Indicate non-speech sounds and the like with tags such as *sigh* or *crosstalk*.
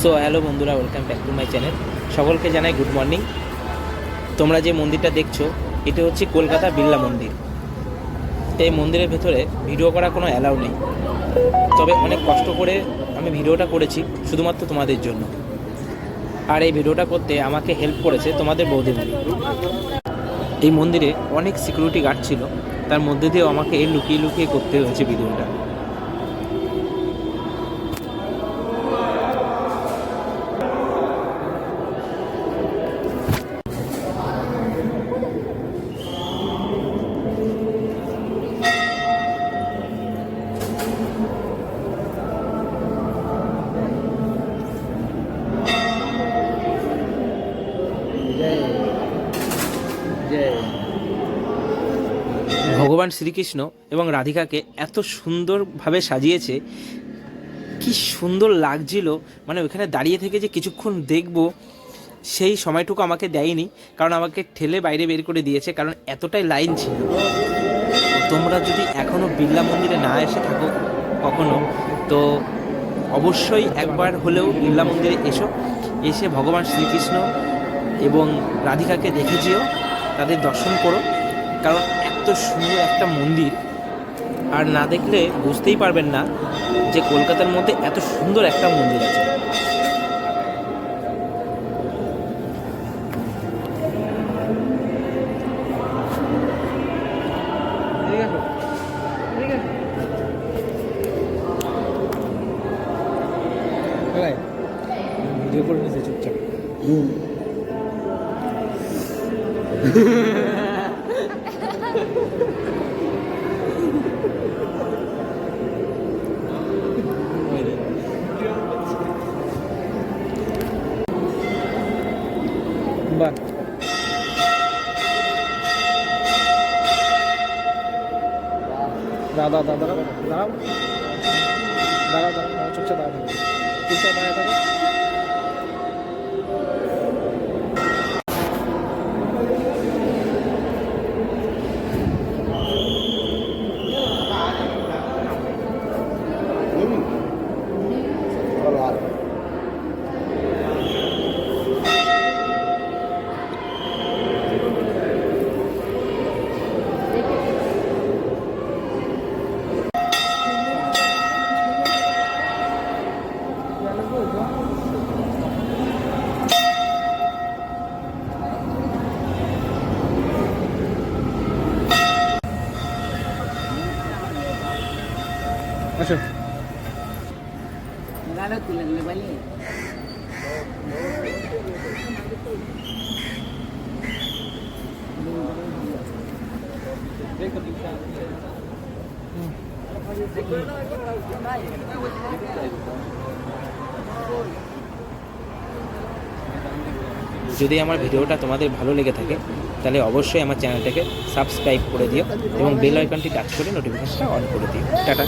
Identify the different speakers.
Speaker 1: So hello বন্ধুরা welcome back to my channel সকলকে জানাই গুড মর্নিং তোমরা যে মন্দিরটা দেখছ, এটা হচ্ছে কলকাতা বিড়লা মন্দির। এই মন্দিরের ভেতরে ভিডিও করা কোনো অ্যালাউ নেই। তবে অনেক কষ্ট করে আমি ভিডিওটা করেছি, শুধুমাত্র তোমাদের জন্য। আর এই ভিডিওটা করতে আমাকে হেল্প করেছে তোমাদের বৌদিমণি এই মন্দিরে অনেক সিকিউরিটি গার্ড ছিল, তার মধ্যে দিয়েও আমাকে এই লুকিয়ে লুকিয়ে করতে হয়েছে ভিডিওটা ভগবান শ্রীকৃষ্ণ এবং রাধিকাকে এত সুন্দরভাবে সাজিয়েছে, কি সুন্দর লাগছিল। মানে ওখানে দাঁড়িয়ে থেকে যে কিছুক্ষণ দেখব, সেই সময়টুকু আমাকে দেয়নি, কারণ আমাকে ঠেলে বাইরে বের করে দিয়েছে, কারণ এতটাই লাইন ছিল। তোমরা যদি এখনও বিড়লা মন্দিরে না এসে থাকো কখনো, তো অবশ্যই একবার হলেও বিড়লা মন্দিরে এসো। এসে ভগবান শ্রীকৃষ্ণ এবং রাধিকাকে দেখে যেও, তাদের দর্শন করো। কারণ সুন্দর একটা মন্দির। আর না দেখলে বুঝতেই পারবেন না যে কলকাতার মধ্যে এত সুন্দর একটা মন্দির আছে। ভিডিও করে নিয়েছে চুপচাপ। *laughs* বাহ দাদা দাদা দাঁড়াও দাঁড়াও। দাঁড়াও দাঁড়াও চুপচাপ দাঁড়া থাকো চুপচাপ দাঁড়া থাকো আসো। যদি আমার ভিডিওটা তোমাদের ভালো লেগে থাকে, তাহলে অবশ্যই আমার চ্যানেলটাকে সাবস্ক্রাইব করে দিও এবং বেল আইকনটি টাচ করে নোটিফিকেশনটা অন করে দিও। টাটা।